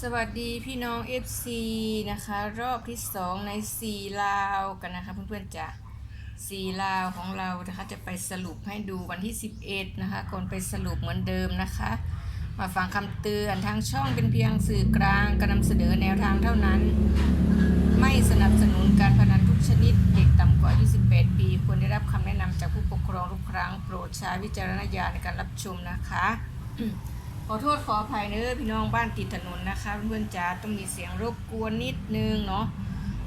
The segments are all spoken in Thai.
สวัสดีพี่น้อง FC นะคะ รอบที่2ใน4ลาวกันนะคะเพื่อนๆจ้ะ4ลาวของเรานะคะจะไปสรุปให้ดูวันที่ 11 นะคะก่อนไปสรุปเหมือนเดิมนะคะ มาฟังคำเตือนทางช่องเป็นเพียงสื่อกลางการนำเสนอแนวทางเท่านั้น ไม่สนับสนุนการพนันทุกชนิด เด็กต่ำกว่า 28 ปีควรได้รับคำแนะนำจากผู้ปกครองทุกครั้งโปรดใช้วิจารณญาณในการรับชมนะคะ อโทษขออภัยเนอพี่น้องบ้านติดถนนนะคะ เพื่อนจ๋าต้องมีเสียงรบกวนนิดนึงเนาะ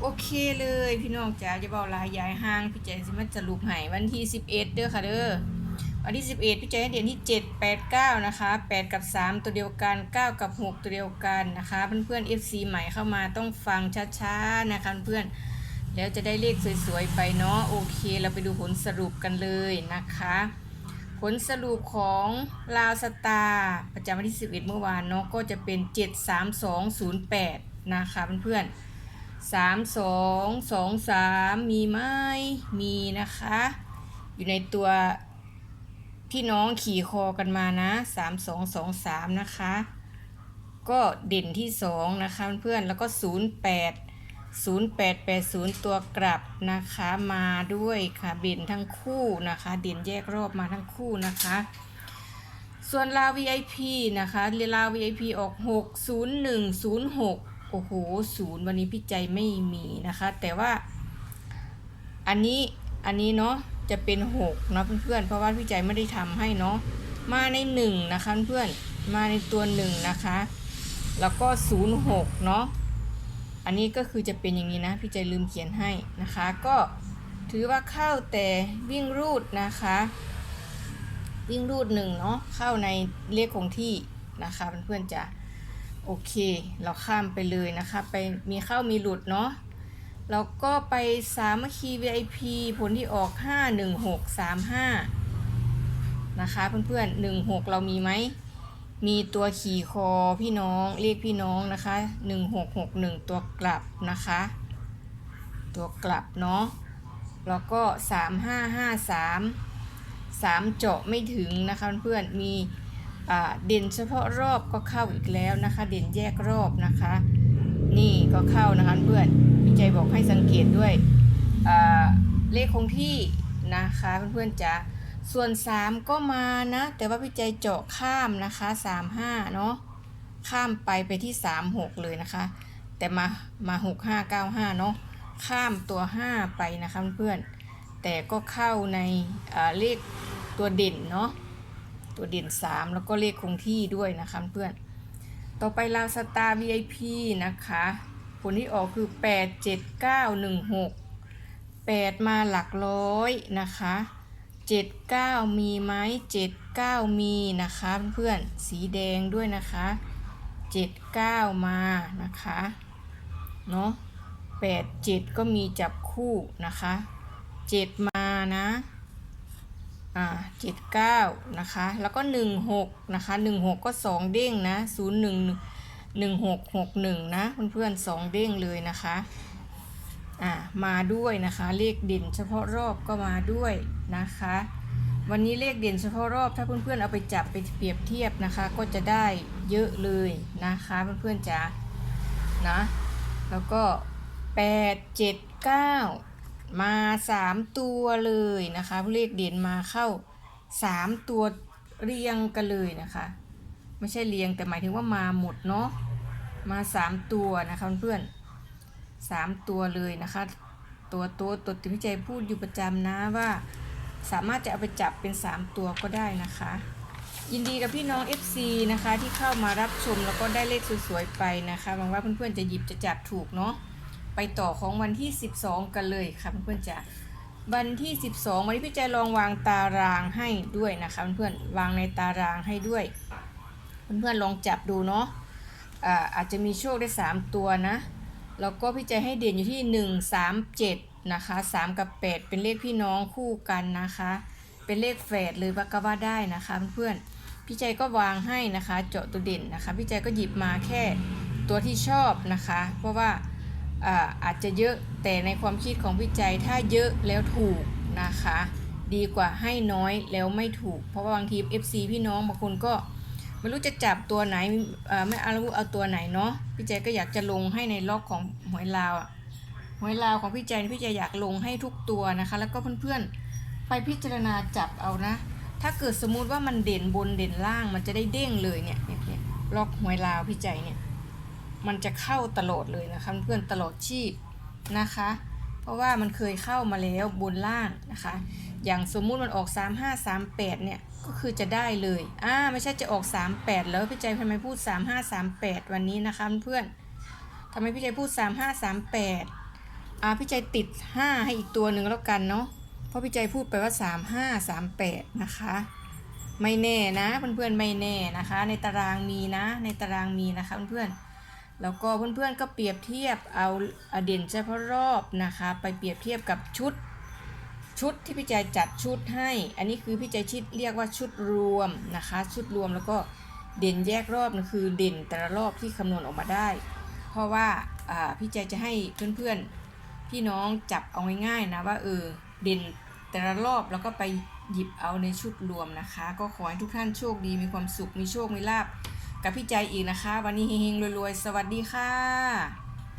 โอเคเลยพี่น้องจ๋าจะเบาลายยายห้างพี่แจสิมาจะรูปให้วันที่11เด้อค่ะเด้อวันที่ 11พี่แจให้เดือนที่ 7 8 9 นะคะ 8 กับ 3 ตัวเดียวกัน 9 กับ 6 ตัวเดียวกันนะคะ เพื่อนๆ FC ใหม่เข้ามาต้องฟังช้าๆนะคะเพื่อนแล้วจะได้เลขสวยๆไปเนาะโอเค เราไปดูผลสรุปกันเลยนะคะ ผลสรุปของลาวสตาร์ประจำวันที่ 11 เมื่อวานเนาะก็จะเป็น 73208 นะคะเพื่อนๆ3223 มีไหมมีนะคะ อยู่ในตัวพี่น้องขี่คอกันมานะ 3223 นะคะ ก็เด่นที่ 2 นะคะเพื่อนๆแล้วก็ 08 0880 ตัวกลับนะคะมาด้วยค่ะเด่นทั้งคู่นะคะ เด่นแยกรอบมาทั้งคู่นะคะ ส่วนลาว VIP นะคะเรลาว VIP ออก 60106 โอ้โหศูนย์วันนี้พี่ใจไม่มีนะคะ แต่ว่าอันนี้อันนี้เนาะจะเป็น6นะเพื่อนๆเพราะว่าพี่ใจไม่ได้ทำให้เนาะมาใน1นะคะเพื่อนมาในตัว1นะคะ แล้วก็06เนาะ อันนี้ก็คือจะเป็นอย่างนี้นะ พี่ใจลืมเขียนให้นะคะ ก็ถือว่าเข้าแต่วิ่งรูดนะคะ วิ่งรูดหนึ่งเนาะเข้าในเลขคงที่นะคะเพื่อนๆจะโอเค เราข้ามไปเลยนะคะ ไปมีเข้ามีหลุดเนาะแล้วก็ไปสามัคคี VIP ผลที่ออก 51635 นะคะเพื่อนๆ 16 เรามีไหม มีตัวขี่คอพี่น้องเรียกพี่น้องนะคะ1661ตัวกลับนะคะ ตัวกลับเนาะแล้วก็3553 3เจาะไม่ถึงนะคะเพื่อนมีเด่นเฉพาะรอบก็เข้าอีกแล้วนะคะ เด่นแยกรอบนะคะ นี่ก็เข้านะคะเพื่อนพี่ใจบอกให้สังเกตด้วยเลขคงที่นะคะเพื่อนๆจ๋า ส่วน 3 ก็มานะ แต่ว่าพี่ใจเจาะข้ามนะคะ 35 เนาะข้ามไปไปที่ 36 เลยนะคะ แต่มามา6595 เนาะข้ามตัว 5 ไปนะคะเพื่อนแต่ก็เข้าในอ่าเลขตัวเด่นเนาะตัวเด่น 3 แล้วก็เลขคงที่ด้วยนะคะเพื่อนต่อไปลาวสตาร์ VIP นะคะ ผลที่ออกคือ 87916 8 มาหลักร้อยนะคะ 79มีไหม79มีนะคะเพื่อนๆสีแดงด้วยนะคะ79มานะคะเนาะ87ก็มีจับคู่นะคะ7มานะอ่า79นะคะแล้วก็16นะคะ16ก็2เด้งนะ01 1661นะเพื่อนๆ2เด้งเลยนะคะ อ่ามาด้วยนะคะเลขเด่นเฉพาะรอบก็มาด้วยนะคะ วันนี้เลขเด่นเฉพาะรอบถ้าเพื่อนๆเอาไปจับไปเปรียบเทียบนะคะ ก็จะได้เยอะเลยนะคะเพื่อนๆจ๋านะแล้วก็ 8 7 9 มา 3 ตัวเลยนะคะเลขเด่นมาเข้า 3 ตัวเรียงกันเลยนะคะ ไม่ใช่เรียงแต่หมายถึงว่ามาหมดเนาะมา 3 ตัวนะคะเพื่อนๆ สามตัวเลยนะคะ ตัวตัวตัวที่พี่ใจพูดอยู่ประจำนะว่า สามารถจะเอาไปจับเป็น3ตัวก็ได้นะคะ ยินดีกับพี่น้อง FC นะคะ ที่เข้ามารับชมแล้วก็ได้เลขสวยๆไปนะคะหวังว่าเพื่อนๆจะหยิบจะจับถูกเนาะไปต่อของวันที่ 12 กันเลยค่ะเพื่อนๆจะวันที่ 12 วันนี้พี่ใจลองวางตารางให้ด้วยนะคะเพื่อนๆวางในตารางให้ด้วย เพื่อนๆลองจับดูเนาะอ่าอาจจะมีโชคได้ 3 ตัวนะ แล้วก็พี่ใจให้เด่นอยู่ที่ 1 3 7นะคะ3 กับ 8 เป็นเลขพี่น้องคู่กันนะคะ เป็นเลขแฝดเลยว่าก็ว่าได้นะคะเพื่อนๆพี่ใจก็วางให้นะคะเจาะตัวเด่นนะคะ พี่ใจก็หยิบมาแค่ตัวที่ชอบนะคะ เพราะว่าอาอาจจะเยอะแต่ในความคิดของพี่ใจถ้าเยอะแล้วถูกนะคะ ดีกว่าให้น้อยแล้วไม่ถูก เพราะว่าบางที FC พี่น้องบางคนก็ ไม่รู้จะจับตัวไหนไม่เอารู้เอาตัวไหนเนาะพี่แจก็อยากจะลงให้ในล็อกของหวยลาวอะหวยลาวของพี่แจพี่แจอยากลงให้ทุกตัวนะคะ แล้วก็เพื่อนๆไปพิจารณาจับเอานะ ถ้าเกิดสมมุติว่ามันเด่นบนเด่นล่างมันจะได้เด้งเลยเนี่ยเนี่ยล็อกหวยลาวพี่ใจเนี่ยมันจะเข้าตลอดเลยนะคะเพื่อนตลอดชีพนะคะ เพราะว่ามันเคยเข้ามาแล้วบนล่างนะคะ อย่างสมมุติมันออก 3 5 3 8 เนี่ย ก็คือจะได้เลย อ่า ไม่ใช่จะออก 38 แล้วพี่ใจทำไมพูด 3 5 3 8 วันนี้นะคะเพื่อนทำไมพี่ใจพูด 3 5 3 8 อ่า พี่ใจติด 5 ให้อีกตัวหนึ่งแล้วกันเนาะ เพราะพี่ใจพูดไปว่า 3 5 3 8 นะคะ ไม่แน่นะเพื่อนๆไม่แน่นะคะ ในตารางมีนะ ในตารางมีนะคะเพื่อนๆ แล้วก็เพื่อนๆก็เปรียบเทียบเอาเด่นเฉพาะรอบนะคะ ไปเปรียบเทียบกับชุดชุดที่พี่ใจจัดชุดให้ อันนี้คือพี่ใจชิดเรียกว่าชุดรวมนะคะ ชุดรวมแล้วก็เด่นแยกรอบนั่นคือเด่นแต่ละรอบที่คำนวณออกมาได้ เพราะว่าพี่ใจจะให้เพื่อนๆพี่น้องจับเอาง่ายๆนะว่าเออเด่นแต่ละรอบแล้วก็ไปหยิบเอาในชุดรวมนะคะ ก็ขอให้ทุกท่านโชคดีมีความสุขมีโชคมีลาบ กับพี่ใจอีกนะคะ วันนี้เฮงๆรวยๆ สวัสดีค่ะ